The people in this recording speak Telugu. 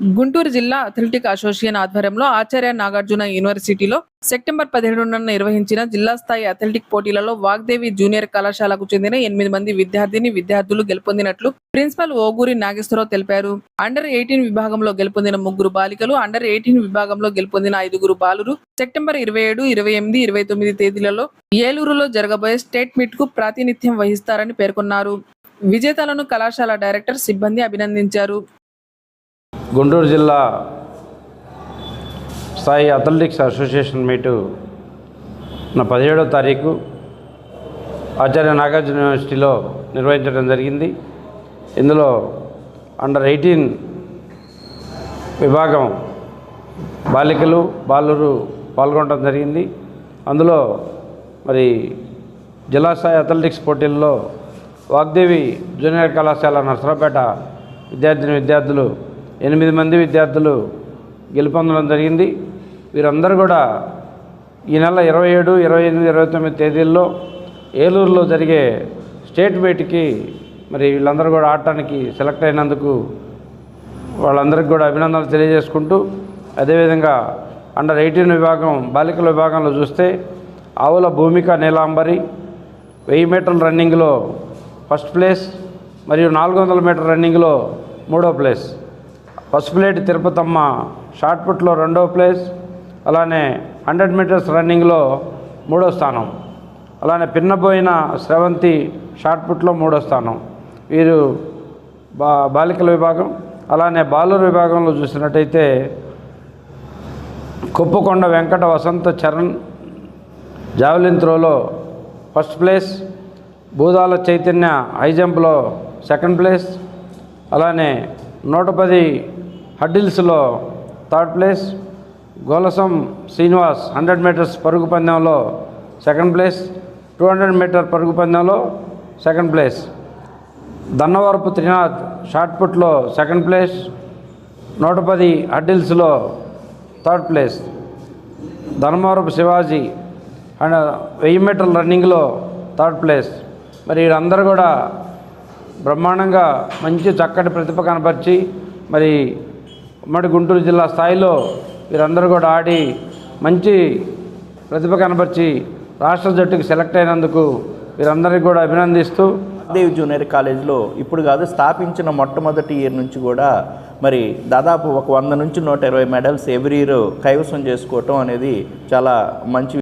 గుంటూరు జిల్లా అథ్లెటిక్ అసోసియేషన్ ఆధ్వర్యంలో ఆచార్య నాగార్జున యూనివర్సిటీలో సెప్టెంబర్ పదిహేడున నిర్వహించిన జిల్లా స్థాయి అథ్లెటిక్ పోటీలలో వాగ్దేవి జూనియర్ కళాశాలకు చెందిన ఎనిమిది మంది విద్యార్థిని విద్యార్థులు గెలుపొందినట్లు ప్రిన్సిపల్ ఓగూరి నాగేశ్వరరావు తెలిపారు. అండర్ ఎయిటీన్ విభాగంలో గెలుపొందిన ముగ్గురు బాలికలు అండర్ ఎయిటీన్ విభాగంలో గెలుపొందిన ఐదుగురు బాలురు సెప్టెంబర్ ఇరవై ఏడు ఇరవై ఎనిమిది ఇరవై తొమ్మిది తేదీలలో ఏలూరులో జరగబోయే స్టేట్ మీట్కు ప్రాతినిధ్యం వహిస్తారని పేర్కొన్నారు. విజేతలను కళాశాల డైరెక్టర్ సిబ్బంది అభినందించారు. గుంటూరు జిల్లా స్థాయి అథ్లెటిక్స్ అసోసియేషన్ మీటు నా పదిహేడవ తారీఖు ఆచార్య నాగార్జున యూనివర్సిటీలో నిర్వహించడం జరిగింది. ఇందులో అండర్ ఎయిటీన్ విభాగం బాలికలు బాలురు పాల్గొనడం జరిగింది. అందులో మరి జిల్లా స్థాయి అథ్లెటిక్స్ పోటీల్లో వాగ్దేవి జూనియర్ కళాశాల నర్సరాపేట విద్యార్థిని విద్యార్థులు ఎనిమిది మంది విద్యార్థులు గెలుపొందడం జరిగింది. వీరందరూ కూడా ఈ నెల ఇరవై ఏడు ఇరవై ఎనిమిది ఇరవై తొమ్మిది తేదీల్లో ఏలూరులో జరిగే స్టేట్ మీట్కి మరి వీళ్ళందరూ కూడా ఆడటానికి సెలెక్ట్ అయినందుకు వాళ్ళందరికీ కూడా అభినందనలు తెలియజేసుకుంటూ అదేవిధంగా అండర్ ఎయిటీన్ విభాగం బాలికల విభాగంలో చూస్తే ఆవుల భూమిక నీలాంబరి వెయ్యి మీటర్ల రన్నింగ్లో ఫస్ట్ ప్లేస్ మరియు నాలుగు వందల మీటర్ రన్నింగ్లో మూడో ప్లేస్. పసుపులేటి తిరుపతమ్మ షార్ట్ పుట్లో రెండో ప్లేస్ అలానే హండ్రెడ్ మీటర్స్ రన్నింగ్లో మూడో స్థానం అలానే పిన్నబోయిన స్రవంతి షార్ట్ పుట్లో మూడో స్థానం. వీరు బా బాలికల విభాగం అలానే బాలుర విభాగంలో చూసినట్టయితే Kuppakonda Venkata Vasantha Charan javelin త్రోలో first place Bhudala Chaitanya high జంప్లో second place అలానే నూట పది హడ్డిల్స్లో third place Golasam Srinivas hundred meters పరుగు పందెంలో second place two hundred meter పరుగు పందెంలో second place. Dannavarapu Trinath shot పుట్లో second place నూట పది హడ్డిల్స్లో third place. Dharmavarapu Shivaji and వెయ్యి మీటర్ల రన్నింగ్లో థర్డ్ ప్లేస్. మరి వీళ్ళందరూ కూడా బ్రహ్మాండంగా మంచి చక్కటి ప్రతిభ కనపరిచి మరి ఉమ్మడి గుంటూరు జిల్లా స్థాయిలో వీరందరూ కూడా ఆడి మంచి ప్రతిభ కనపరిచి రాష్ట్ర జట్టుకు సెలెక్ట్ అయినందుకు వీరందరికీ కూడా అభినందిస్తూ దేవ్ జూనియర్ కాలేజ్లో ఇప్పుడు కాదు స్థాపించిన మొట్టమొదటి ఇయర్ నుంచి కూడా మరి దాదాపు ఒక వంద నుంచి నూట ఇరవై మెడల్స్ ఎవ్రీ ఇయర్ కైవసం చేసుకోవటం అనేది చాలా మంచి